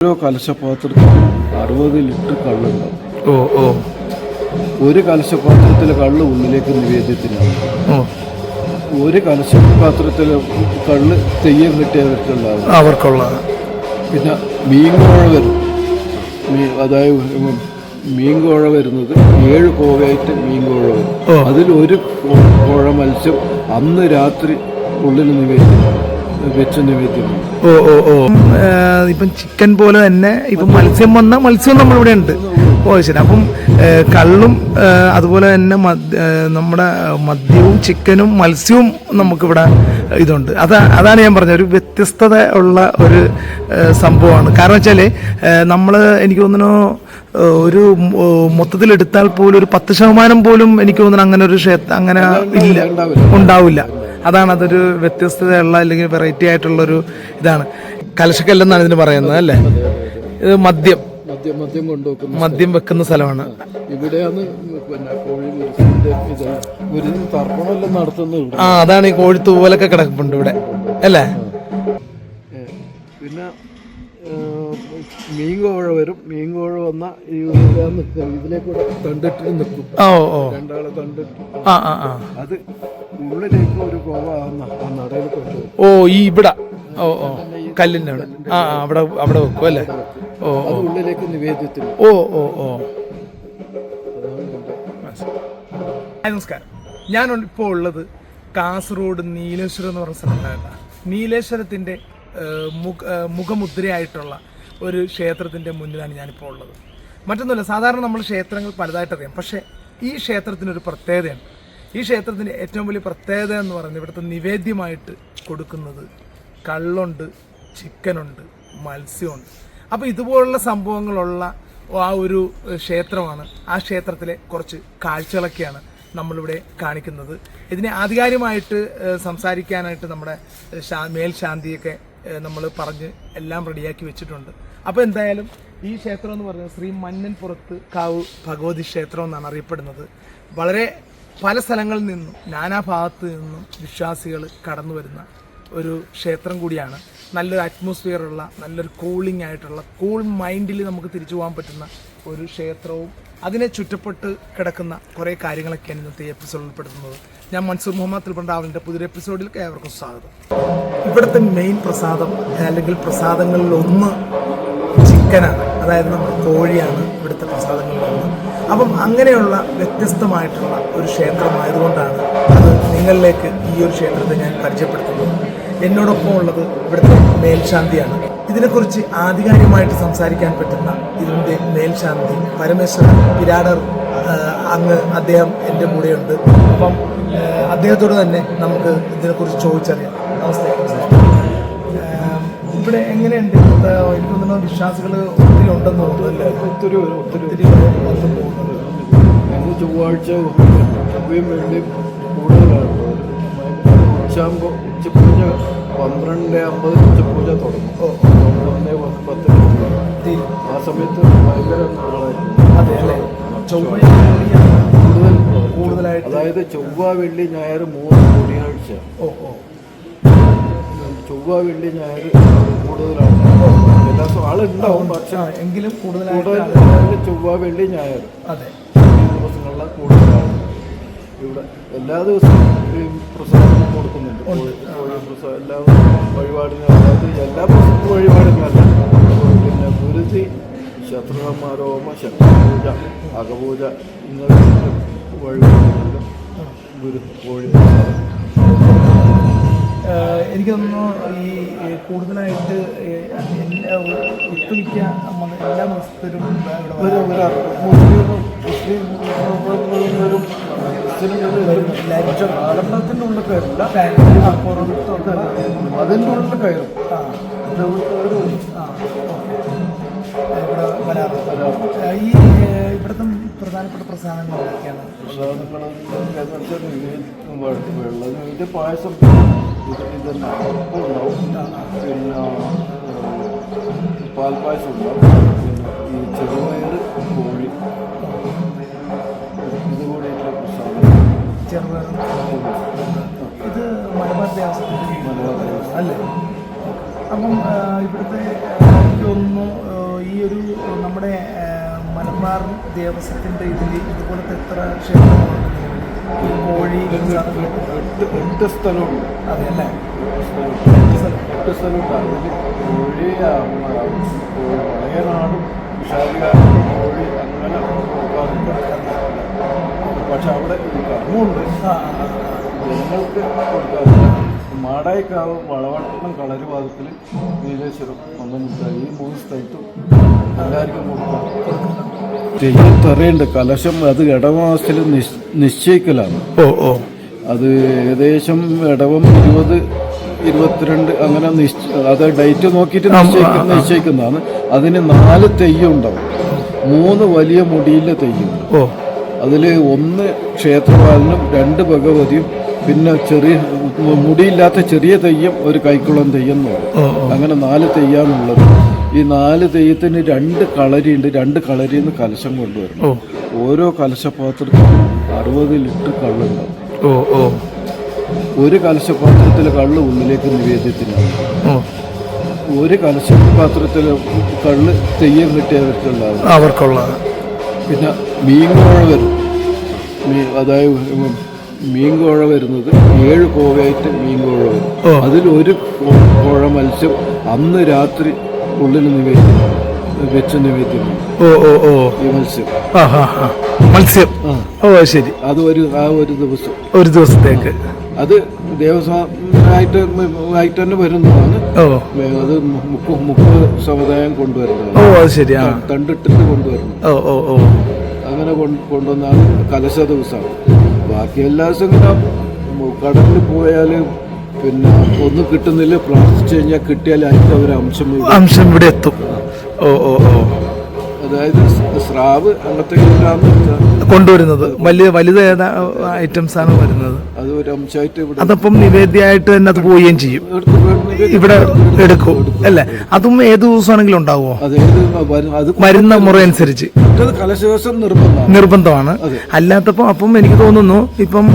ഓരോ കലശപാത്രത്തിലും അറുപത് ലിറ്റർ കള്ളുണ്ടാവും. ഓ ഓ. ഒരു കലശപാത്രത്തിലെ കള്ള് ഉള്ളിലേക്ക് നിവേദ്യത്തിനാണ്. ഒരു കലശപാത്രത്തിലെ കള്ള് തെയ്യം കിട്ടിയവർക്കുണ്ടാവും അവർക്കുള്ള. പിന്നെ മീൻകോഴ വരും. മീ അതായത് മീൻകോഴ വരുന്നത് ഏഴ് കോവയായിട്ട് മീൻകോഴ വരും. അതിൽ ഒരു കോഴ മത്സ്യം അന്ന് രാത്രി ഉള്ളിൽ നിവേദ്യം വെച്ച് ഓ ഓ ഓ. ഇപ്പം ചിക്കൻ പോലെ തന്നെ ഇപ്പം മത്സ്യം വന്ന മത്സ്യം നമ്മളിവിടെ ഉണ്ട്. ശരി അപ്പം കള്ളും അതുപോലെ തന്നെ നമ്മുടെ മദ്യവും ചിക്കനും മത്സ്യവും നമുക്കിവിടെ ഇതുണ്ട്. അതാ അതാണ് ഞാൻ പറഞ്ഞത്. ഒരു വ്യത്യസ്തത ഉള്ള ഒരു സംഭവമാണ്. കാരണം വെച്ചാൽ നമ്മൾ എനിക്ക് തോന്നുന്നു ഒരു മൊത്തത്തിൽ എടുത്താൽ പോലും ഒരു പത്ത് ശതമാനം പോലും എനിക്ക് തോന്നുന്നു അങ്ങനെ ഒരു ക്ഷേത്രം അങ്ങനെ ഇല്ല ഉണ്ടാവില്ല. അതാണ് അതൊരു വ്യത്യസ്തതയുള്ള അല്ലെങ്കിൽ വെറൈറ്റി ആയിട്ടുള്ള ഒരു ഇതാണ്. കലശക്കല്ലെന്നാണ് ഇതിന് പറയുന്നത് അല്ലേ? ഇത് മദ്യം. മദ്യം മദ്യം കൊണ്ടുവെക്കുന്ന മദ്യം വെക്കുന്ന സ്ഥലമാണ്. ഇവിടെയാണ് പിന്നെ കോഴി ഗുരു തർപ്പണമെല്ലാം നടത്തുന്നത് ആ അതാണ് ഈ കോഴി തൂവലൊക്കെ കിടക്കുന്നുണ്ട് ഇവിടെ. അല്ലേ? പിന്നെ മീൻകോഴ വരും. മീൻകോഴ വന്ന ഈ ഇതിലാ ഇതിലേക്കൂടെ തണ്ടിട്ട് നിൽക്കും. രണ്ടാളെ തണ്ടിട്ട്. ആ ആ ആ. അത് ഉള്ളിലേക്ക് ഒരു കോവ ആ നടയിൽ കൊണ്ടുപോകും ഓ ഈ ഇവിടെ. ഓ ഓ. കല്ലിന്റെ അവിടെ ആ അവിടെ അവിടെ വെക്കും അല്ലേ? ഓ അത് ഉള്ളിലേക്ക് നിവേദ്യത്തിന് ഓ ഓ ഓ. നമസ്കാരം. ഞാൻ ഇപ്പോൾ ഉള്ളത് കാസർഗോഡ് നീലേശ്വരം എന്ന് പറഞ്ഞ സ്ഥലത്താണ് നീലേശ്വരത്തിന്റെ മുഖ- മുഖമുദ്രയായിട്ടുള്ള ഒരു ക്ഷേത്രത്തിന്റെ മുന്നിലാണ് ഞാനിപ്പോൾ ഉള്ളത്. മറ്റൊന്നുമില്ല സാധാരണ നമ്മൾ ക്ഷേത്രങ്ങൾ പലതായിട്ട് അറിയാം. പക്ഷേ ഈ ക്ഷേത്രത്തിനൊരു പ്രത്യേകതയാണ് ഈ ക്ഷേത്രത്തിന്റെ ഏറ്റവും വലിയ പ്രത്യേകത എന്ന് പറയുന്നത് ഇവിടുത്തെ നിവേദ്യമായിട്ട് കൊടുക്കുന്നത് കള്ളുണ്ട് ചിക്കനുണ്ട് മത്സ്യമുണ്ട്. അപ്പോൾ ഇതുപോലുള്ള സംഭവങ്ങളുള്ള ആ ഒരു ക്ഷേത്രമാണ്. ആ ക്ഷേത്രത്തിലെ കുറച്ച് കാഴ്ചകളൊക്കെയാണ് നമ്മളിവിടെ കാണിക്കുന്നത്. ഇതിനെ ആധികാരികമായിട്ട് സംസാരിക്കാനായിട്ട് നമ്മുടെ മേൽശാന്തിയൊക്കെ നമ്മൾ പറഞ്ഞ് എല്ലാം റെഡിയാക്കി വെച്ചിട്ടുണ്ട്. അപ്പോൾ എന്തായാലും ഈ ക്ഷേത്രം എന്ന് പറയുന്നത് ശ്രീ മന്നൻപുറത്ത് കാവ് ഭഗവതി ക്ഷേത്രം എന്നാണ് അറിയപ്പെടുന്നത്. വളരെ പല സ്ഥലങ്ങളിൽ നിന്നും നാനാഭാഗത്ത് നിന്നും വിശ്വാസികൾ കടന്നു വരുന്ന ഒരു ക്ഷേത്രം കൂടിയാണ്. നല്ലൊരു അറ്റ്മോസ്ഫിയർ ഉള്ള നല്ലൊരു കൂളിംഗ് ആയിട്ടുള്ള കൂൾ മൈൻഡിൽ നമുക്ക് തിരിച്ചു പോകാൻ പറ്റുന്ന ഒരു ക്ഷേത്രവും അതിനെ ചുറ്റപ്പെട്ട് കിടക്കുന്ന കുറേ കാര്യങ്ങളൊക്കെയാണ് ഇന്നത്തെ എപ്പിസോഡിൽ ഉൾപ്പെടുത്തുന്നത്. ഞാൻ മൻസൂർ മുഹമ്മദ് തിരുപ്പണ്ടാവിന്റെ പുതിയൊരു എപ്പിസോഡിൽ ഏവർക്കും സ്വാഗതം. ഇവിടുത്തെ മെയിൻ പ്രസാദം അല്ലെങ്കിൽ പ്രസാദങ്ങളിൽ ഒന്ന് ചിക്കനാണ്. അതായത് നമ്മുടെ കോഴിയാണ് ഇവിടുത്തെ പ്രസാദങ്ങളിൽ ഒന്ന്. അപ്പം അങ്ങനെയുള്ള വ്യത്യസ്തമായിട്ടുള്ള ഒരു ക്ഷേത്രമായതുകൊണ്ടാണ് അത് നിങ്ങളിലേക്ക് ഈ ഒരു ക്ഷേത്രത്തെ ഞാൻ പരിചയപ്പെടുത്തുന്നത്. എന്നോടൊപ്പം ഉള്ളത് ഇവിടുത്തെ മേൽശാന്തിയാണ്. ഇതിനെക്കുറിച്ച് ആധികാരികമായിട്ട് സംസാരിക്കാൻ പറ്റുന്ന ഇതിന്റെ മേൽശാന്തി പരമേശ്വരൻ വിരാടർ അങ്ങ് അദ്ദേഹം എന്റെ കൂടെയുണ്ട്. അപ്പം അദ്ദേഹത്തോട് തന്നെ നമുക്ക് ഇതിനെക്കുറിച്ച് ചോദിച്ചറിയാം. നമസ്തേ. ഇവിടെ എങ്ങനെയുണ്ട്? എനിക്ക് തോന്നുന്നു വിശ്വാസികൾ ഒത്തിരി ഉണ്ടെന്ന് തോന്നുന്നു ഒത്തിരി ഒത്തിരി ഒത്തിരി ഞങ്ങൾ ചൊവ്വാഴ്ച ചൊവ്വയും വെള്ളിയും കൂടുതലാണ്. ഉച്ചപൂജ പന്ത്രണ്ട് അമ്പത് ഉച്ചപൂജ തുടങ്ങും. പന്ത്രണ്ട് പത്ത്. ആ സമയത്ത് ഭയങ്കര നാളായിരുന്നു അതെ അല്ലേ? കൂടുതൽ കൂടുതലായിട്ട്. അതായത് ചൊവ്വ വെള്ളി ഞായർ മൂന്ന് ശനിയാഴ്ച ഓ ഓ. ചൊവ്വ വെള്ളി ഞായർ കൂടുതലാണ്. എല്ലാ ആളുണ്ടാവും പക്ഷെ എങ്കിലും കൂടുതലായിട്ട് കൂടുതൽ ചൊവ്വ വെള്ളി ഞായർ അതെ. ദിവസങ്ങളിലാണ് കൂടുതലാണ് ഇവിടെ എല്ലാ ദിവസവും ഈ പ്രസാദം കൊടുക്കുന്നുണ്ട്. കോഴി എല്ലാ വഴിപാടിനും അതായത് എല്ലാ ദിവസവും വഴിപാടിനല്ല പിന്നെ ഗുരുതി ശത്രുഹമാരോമ ശക്തിപൂജ അകപൂജ ഇങ്ങനെ വഴിപാടുകളിലും ഗുരു കോഴി എനിക്ക് തോന്നുന്നു ഈ കൂടുതലായിട്ട് ഈ എല്ലാ മതസ്ഥരും. മുസ്ലിം വരും നാലെണ്ണത്തിന്റെ ഉള്ളിൽ കയറില്ല ആ, അതിന്റെ ഉള്ളിൽ കയറും. ഇവിടെ വരാറുണ്ട്. ഈ ഇവിടുത്തെ പ്രധാനപ്പെട്ട പ്രസ്ഥാനങ്ങൾ എന്തൊക്കെയാണ്? വെള്ളം പായസം. ഇത് ഇതന്നെ. അപ്പം ഉണ്ടാവും പിന്നെ പാൽപ്പായസം ഉണ്ടാവും. ഈ ചെറുപയർ കോഴി ഇത് കൂടിയിട്ടുള്ള പ്രസാദം ഇത് മലബാർ ദേവസ്വത്തിന്റെ മലയാള ദേവസ്വം. അല്ലേ? അപ്പം ഇവിടുത്തെ ആ, ഈ ഒരു നമ്മുടെ മലബാർ ദേവസ്വത്തിന്റെ ഇതിൽ ഇതുപോലത്തെ എത്ര ക്ഷേത്രങ്ങളുണ്ട്? കോഴി എട്ട് എട്ട് സ്ഥലമുണ്ട്. അതെ അല്ലേ? എട്ട് സ്ഥലമുണ്ട്. അതിൽ കോഴി ആ, പക്ഷെ അവിടെ കർമ്മമുണ്ട്. ജനങ്ങൾക്ക് കൊടുക്കാറില്ല മാടായിക്കാവ് വളവട്ടണം കളരുവാദത്തിൽ നീലേശ്വരം ഒന്നുമില്ല ഈ മൂന്ന് സ്ഥലത്തും എല്ലാവർക്കും കൊടുക്കും. തെയ്യത്തറയുണ്ട്. കലശം അത് ഇടവാസത്തിൽ നിശ്ചയിക്കലാണ്. ഓ ഓ. അത് ഏകദേശം ഇടവം ഇരുപത് ഇരുപത്തിരണ്ട് അങ്ങനെ അത് ഡേറ്റ് നോക്കിയിട്ട് നിശ്ചയിക്കുന്ന നിശ്ചയിക്കുന്നതാണ്. അതിന് നാല് തെയ്യം ഉണ്ടാവും മൂന്ന് വലിയ മുടിയിലെ തെയ്യം ഓ. അതിൽ ഒന്ന് ക്ഷേത്രപാലനും രണ്ട് ഭഗവതിയും പിന്നെ ചെറിയ മുടിയില്ലാത്ത ചെറിയ തെയ്യം ഒരു കൈക്കുളം തെയ്യം എന്ന് പറയും. അങ്ങനെ നാല് തെയ്യാന്നുള്ളത് ഈ നാല് തെയ്യത്തിന് രണ്ട് കളരിയുണ്ട്. രണ്ട് കളരിയിൽ നിന്ന് കലശം കൊണ്ടുവരണം. ഓരോ കലശപാത്രത്തിനും അറുപത് ലിറ്റർ കള്ളുണ്ടാവും. ഓ ഓ. ഒരു കലശപാത്രത്തിൽ കള്ള് ഉള്ളിലേക്ക് നിവേദ്യത്തിനാണ്. ഒരു കലശപാത്രത്തിൽ കള്ള് തെയ്യം കിട്ടിയവർക്കുള്ളതാണ് അവർക്കുള്ള പിന്നെ മീൻകോഴ വരും. മീ അതായത് മീൻ കോഴ വരുന്നത് ഏഴ് കോവയായിട്ട് മീൻകോഴ വരും. ഓ. അതിൽ ഒരു കോഴ മത്സ്യം അന്ന് രാത്രി ഉള്ളിൽ നിവേദ്യം ഓ ഓ ഓ. മത്സ്യം. ആ ഹാ ഹാ മത്സ്യം. ഓ ശരി. അത് ഒരു ആ ഒരു ദിവസം. ഒരു ദിവസത്തേക്ക്. അത് ദേവസ്വമായിട്ട് ആയിട്ട് തന്നെ വരുന്നതാണ്. ഓ. അത് മുക്ക് സമുദായം കൊണ്ടുവരുന്നതാണ്. ഓ അത് ശരി ആ. തണ്ടിട്ടിട്ട് കൊണ്ടുവരുന്നത് ഓ ഓ ഓ. അങ്ങനെ കൊണ്ട് കൊണ്ടുവന്നാണ് കലശ ദിവസമാണ് ബാക്കി എല്ലാ ദിവസവും കടലിൽ പോയാൽ പിന്നെ ഒന്നും കിട്ടുന്നില്ല. പ്രാർത്ഥിച്ചു കഴിഞ്ഞാൽ കിട്ടിയാൽ അതിന്റെ ഒരു അംശം അംശം ഇവിടെ എത്തും. ഓ ഓ ഓ. അതായത് സ്രാവ് അങ്ങനത്തെ കൊണ്ടുവരുന്നത്. വലിയ വലുത് ഏതാ ഐറ്റംസ് ആണ് വരുന്നത്. അത് ഒരു അംശമായിട്ട് ഇവിടെ അതപ്പം നിവേദ്യമായിട്ട് തന്നെ അത് പോവുകയും ചെയ്യും. ഇവിടെ എടുക്കും. അല്ലേ? അതും ഏത് ദിവസമാണെങ്കിലും ഉണ്ടാവുമോ? അത് വരുന്ന മുറ അനുസരിച്ച്. നിർബന്ധമാണ്. അല്ലാത്തപ്പം അപ്പം എനിക്ക് തോന്നുന്നു ഇപ്പം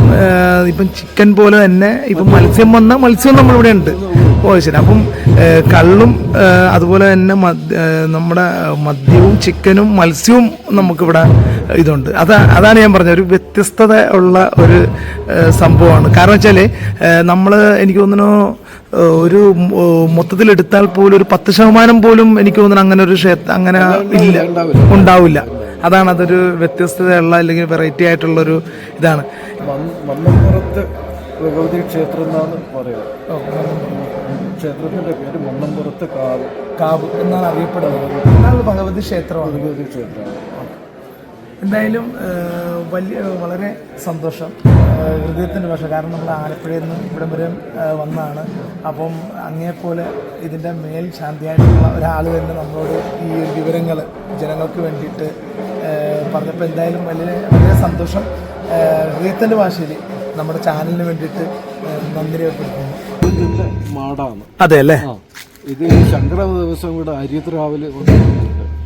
ഇപ്പം ചിക്കൻ പോലെ തന്നെ ഇപ്പം മത്സ്യം വന്ന മത്സ്യം നമ്മളിവിടെ ഉണ്ട്. ഓ ശരി. അപ്പം കള്ളും അതുപോലെ തന്നെ നമ്മുടെ മദ്യവും ചിക്കനും മത്സ്യവും നമുക്കിവിടെ ഇതുണ്ട്. അതാ അതാണ് ഞാൻ പറഞ്ഞത്. ഒരു വ്യത്യസ്തത ഉള്ള ഒരു സംഭവമാണ്. കാരണം വെച്ചാൽ നമ്മൾ എനിക്ക് തോന്നുന്നു ഒരു മൊത്തത്തിൽ എടുത്താൽ പോലും ഒരു പത്ത് ശതമാനം പോലും എനിക്ക് തോന്നുന്നു അങ്ങനെ ഒരു ക്ഷേത്ര അങ്ങനെ ഇല്ല. ഉണ്ടാവില്ല. അതാണ് അതൊരു വ്യത്യസ്തതയുള്ള അല്ലെങ്കിൽ വെറൈറ്റി ആയിട്ടുള്ള ആയിട്ടുള്ളൊരു ഇതാണ്. ഭഗവതി ക്ഷേത്രം എന്നാണ് പറയുന്നത്. ക്ഷേത്രത്തിന്റെ പേര് മണ്ണമ്പുറത്ത് കാവ്. കാവ് എന്നാണ് അറിയപ്പെടുന്നത്. ഭഗവതി ക്ഷേത്രമാണ്. ഭഗവതി ക്ഷേത്രമാണ്. എന്തായാലും വലിയ വളരെ സന്തോഷം ഹൃദയത്തിന്റെ ഭാഷ കാരണം നമ്മൾ ആലപ്പുഴയിൽ നിന്ന് ഇവിടം വരെ വന്നതാണ് അപ്പം അങ്ങേപ്പോലെ ഇതിന്റെ മേൽ ശാന്തിയായിട്ടുള്ള ഒരാൾ തന്നെ നമ്മളോട് ഈ വിവരങ്ങൾ ജനങ്ങൾക്ക് വേണ്ടിയിട്ട് പറഞ്ഞപ്പോൾ എന്തായാലും വലിയ വളരെ സന്തോഷം. ഹൃദയത്തിന്റെ ഭാഷയിൽ നമ്മുടെ ചാനലിന് വേണ്ടിയിട്ട് നന്ദി രേഖപ്പെടുത്തുന്നു. അതെ അല്ലേ? ഇത് ശങ്കര ദിവസം കൂടെ അരിത്രാവിൽ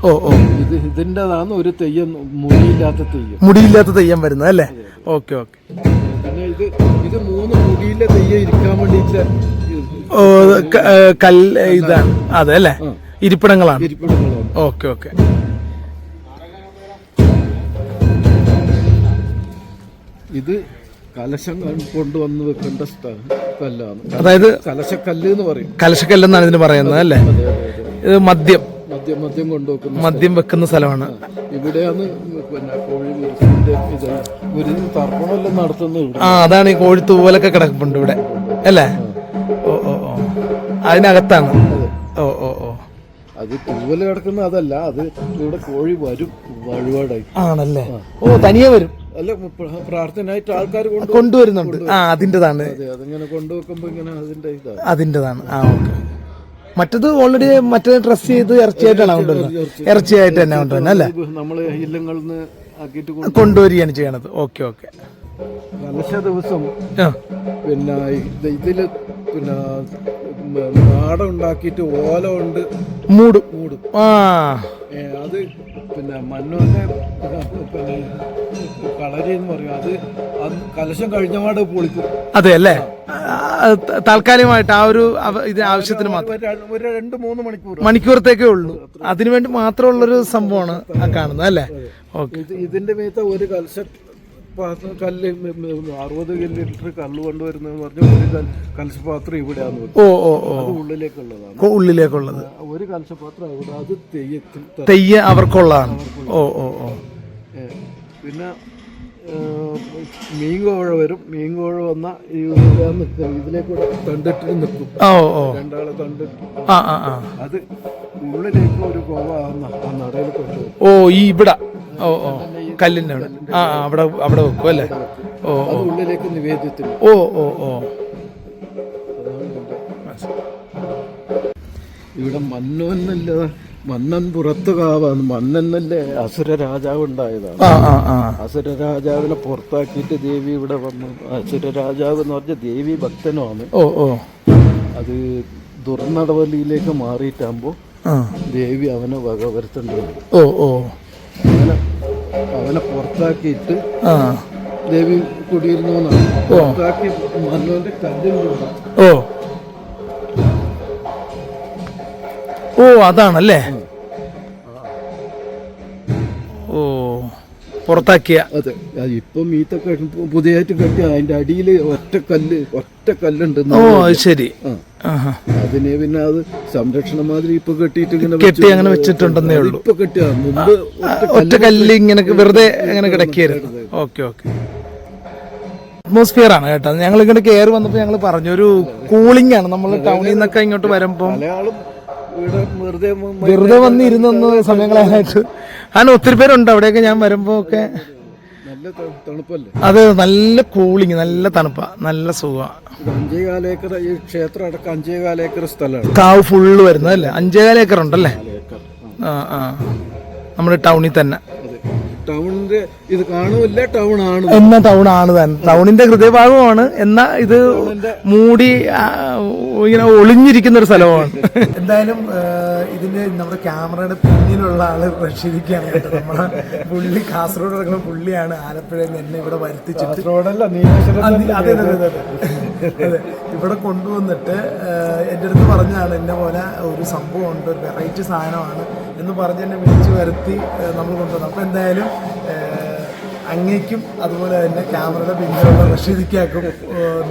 ഓ ഓ. ഇത് ഇതിന്റെതാണ് ഒരു തെയ്യം മുടിയില്ലാത്ത തെയ്യം. മുടിയില്ലാത്ത തെയ്യം വരുന്നത് അല്ലേ? Okay okay. പിന്നെ ഇത് ഇത് മൂന്ന് മുടിയിലെ തെയ്യം ഇരിക്കാൻ വേണ്ടിയിട്ട് ഓ കല്ല് ഇതാണ്. അതെ അല്ലേ? ഇരിപ്പിടങ്ങളാണ്. ഇരിപ്പിടങ്ങളാണ്. Okay okay. ഇത് കലശം കൊണ്ടുവന്ന് വെക്കേണ്ട കല്ലാണ്. അതായത് കലശക്കല്ല് എന്ന് പറയും. കലശക്കല്ലെന്നാണ് ഇതിന് പറയുന്നത് അല്ലേ? ഇത് മദ്യം. മദ്യം മദ്യം കൊണ്ടുവെക്കുന്ന മദ്യം വെക്കുന്ന സ്ഥലമാണ്. ഇവിടെയാണ് പിന്നെ കോഴി ഗുരു തർപ്പണമെല്ലാം നടത്തുന്നത് ആ അതാണ് ഈ കോഴിത്തൂവലൊക്കെ കിടക്കുന്നുണ്ട് ഇവിടെ അല്ലേ? ഓ ഓ ഓ. അതിനകത്താണ്. ഓ ഓ ഓ. അത് തൂവല കിടക്കുന്ന അതല്ല അത് ഇവിടെ കോഴി വരും വഴിപാടായി ആണല്ലേ? ഓ തനിയെ വരും. അല്ല പ്ര- പ്രാർത്ഥനയായിട്ട് ആൾക്കാർ കൊണ്ട് കൊണ്ടുവരുന്നുണ്ട്. ആ അതിന്റെതാണ്. അതെ അതിങ്ങനെ കൊണ്ടുവെക്കുമ്പോ ഇങ്ങനെ അതിന്റെ ഇതാണ്. അതിന്റെതാണ്. ആ ഓക്കെ. മറ്റത് ഓൾറെഡി മറ്റേ ഡ്രസ് ചെയ്ത് ഇറച്ചിയായിട്ടാണ് കൊണ്ടുവരുന്നത്. ഇറച്ചിയായിട്ട് തന്നെ കൊണ്ടുവരുന്നത് അല്ലേ? നമ്മൾ ഇല്ലങ്ങളിൽ നിന്ന് ആക്കിയിട്ട് കൊണ്ട് കൊണ്ടുവരികയാണ് ചെയ്യണത്. Okay okay. കലശ ദിവസം പിന്നെ ഇതിൽ ഇതിൽ പിന്നെ മ- ഉണ്ടാക്കിയിട്ട് ഓല ഉണ്ട് മൂടും. മൂടും. ആ. അത് പിന്നെ മണ്ണോന്റെ പിന്നെ കളരി എന്ന് പറയും. അത് കലശം കഴിഞ്ഞ പാട് പൊളിക്കും. അതെ അല്ലേ? താൽക്കാലികമായിട്ട് ആ ഒരു ഇതിന് ഇത് ആവശ്യത്തിന് മാത്രം. ഒരു രണ്ട് മൂന്ന് മണിക്കൂർ. മണിക്കൂറത്തേക്കേ ഉള്ളൂ. അതിനുവേണ്ടി മാത്രമുള്ളൊരു സംഭവമാണ് കാണുന്നത് അല്ലേ? ഓക്കെ. ഇതിന്റെ മീത്ത ഒരു കൽശ പാത്രം കല്ല് അറുപത് ലിറ്റർ കല്ല് കൊണ്ടുവരുന്നതെന്ന് പറഞ്ഞ ഒരു കൽ- കൽശപാത്രം ഇവിടെയാന്ന് ഓ ഓ ഓ. ഉള്ളിലേക്കുള്ളതാണ്. ഉള്ളിലേക്കുള്ളത്. ഒരു കൽസപാത്രം അവിടെ അത് തെയ്യത്തിൽ തെയ്യ അവർക്കുള്ളതാണ്. ഓ ഓ ഓ. പിന്നെ മീങ്കോഴ മീൻകോഴ വരും. മീങ്കോഴ വന്ന ഈ ഇതിലേക്കൂടെ തണ്ടിട്ട് നിൽക്കും രണ്ടാളെ തണ്ടിട്ട്. ആ ആ ആ. അത് ഉള്ളിലേക്ക് ഒരു കോവ നടയിൽ കൊണ്ടുപോകും ഓ ഈ ഇവിടെ. ഓ ഓ. കല്ലിന്റെ അവിടെ. ആ അവിടെ അവിടെ വെക്കും അല്ലേ? ഓ അത് ഉള്ളിലേക്ക് നിവേദ്യത്തിന്. ഓ ഓ ഓ. ഇവിടെ മന്നോന്നല്ല? മന്നൻ പുറത്തു കാവാന്ന് മന്നെന്നല്ലേ അസുര രാജാവ് ഉണ്ടായതാണ്. ആ ആ ആ. അസുര രാജാവിനെ പുറത്താക്കിയിട്ട് ദേവി ഇവിടെ വന്നു. അസുര രാജാവ് എന്ന് പറഞ്ഞ ദേവി ഭക്തനുമാണ്. ഓ ഓ. അത് ദുർനടവലിയിലേക്ക് മാറിയിട്ടാകുമ്പോൾ ആ. ദേവി അവനെ വകവരുത്തേണ്ടത് ഓ ഓ. അവനെ അവനെ പുറത്താക്കിയിട്ട് ആ. ദേവി കുടിയിരുന്നു പുറത്താക്കി മരണന്റെ കല്ലിന്റെ ഓ. ഓ അതാണല്ലേ? പുറത്താക്കിയ. അതെ. ഇപ്പം മീത്തൊക്കെ പുതിയതായിട്ട് കെട്ടി അതിന്റെ അടിയിൽ ഒറ്റ കല്ല് ഒറ്റ കല്ലുണ്ട് ഓ ശരി. അതിനെ പിന്നെ അത് സംരക്ഷണ മാതിരി ഇപ്പൊ കെട്ടിയിട്ട് ഇങ്ങനെ കെട്ടി അങ്ങനെ വെച്ചിട്ടുണ്ടെന്നേ ഉള്ളൂ. ഇപ്പൊ കെട്ടിയ മുമ്പ് ഒറ്റ കല്ല് ഇങ്ങനെ വെറുതെ അങ്ങനെ കിടക്കിയായിരുന്നു. Okay okay. അറ്റ്മോസ്ഫിയർ ആണ് കേട്ടോ. ഞങ്ങൾ ഇങ്ങോട്ട് കയറി വന്നപ്പോൾ ഞങ്ങൾ പറഞ്ഞു ഒരു കൂളിംഗ് ആണ് നമ്മൾ ടൗണിൽ നിന്നൊക്കെ ഇങ്ങോട്ട് വരുമ്പോൾ വെറുതെ വന്നിരുന്ന സമയങ്ങളായിട്ട്. അങ്ങനെ ഒത്തിരി പേരുണ്ട് അവിടെയൊക്കെ ഞാൻ വരുമ്പോ ഒക്കെ. അത് നല്ല കൂളിങ് നല്ല തണുപ്പ നല്ല സുഖമാണ് കാവ് ഫുള്ള് അല്ലേ? അഞ്ചേകാൽ ഏക്കർ ഉണ്ടല്ലേ? ആ ആ. നമ്മുടെ ടൗണിൽ തന്നെ. ടൗണിന്റെ ഇത് കാണുമില്ല ടൗൺ ആണ് എന്ന ടൗൺ ആണ് തന്നെ ടൗണിന്റെ ഹൃദയഭാഗമാണ് എന്ന ഇത് മൂടി ഇങ്ങനെ ഒളിഞ്ഞിരിക്കുന്ന ഒരു സ്ഥലമാണ്. എന്തായാലും ഇതിന്റെ നമ്മുടെ ക്യാമറയുടെ പിന്നിലുള്ള ആൾ റഷീദിക്കാണ് കേട്ടോ. നമ്മളെ പുള്ളി കാസർഗോഡ് ഇറങ്ങുന്ന പുള്ളിയാണ് ആലപ്പുഴയിൽ നിന്ന് എന്നെ ഇവിടെ വരുത്തിച്ചിട്ട്. അതെ അതെ അതെ ഇവിടെ കൊണ്ടുവന്നിട്ട് എന്റെ അടുത്ത് പറഞ്ഞാണ് എന്നെ പോലെ ഒരു സംഭവം ഉണ്ട് ഒരു വെറൈറ്റി സാധനമാണ് എന്ന് പറഞ്ഞ് തന്നെ വിളിച്ചു വരുത്തി നമ്മൾ കൊണ്ടുവന്നു. അപ്പോൾ എന്തായാലും അങ്ങേക്കും അതുപോലെ തന്നെ ക്യാമറയുടെ പിന്നിലുള്ള റഷീദിക്കാക്കും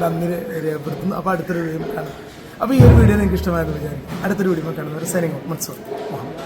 നന്ദി രേഖപ്പെടുത്തുന്നു. അപ്പോൾ അടുത്തൊരു വീഡിയോ കാണാം. അപ്പോൾ ഈ ഒരു വീഡിയോ നിങ്ങൾക്ക് ഇഷ്ടമായെന്ന് വിചാരിക്കും അടുത്തൊരു വീഡിയോ കാണുന്നവർ സൈനിങ് മത്സരം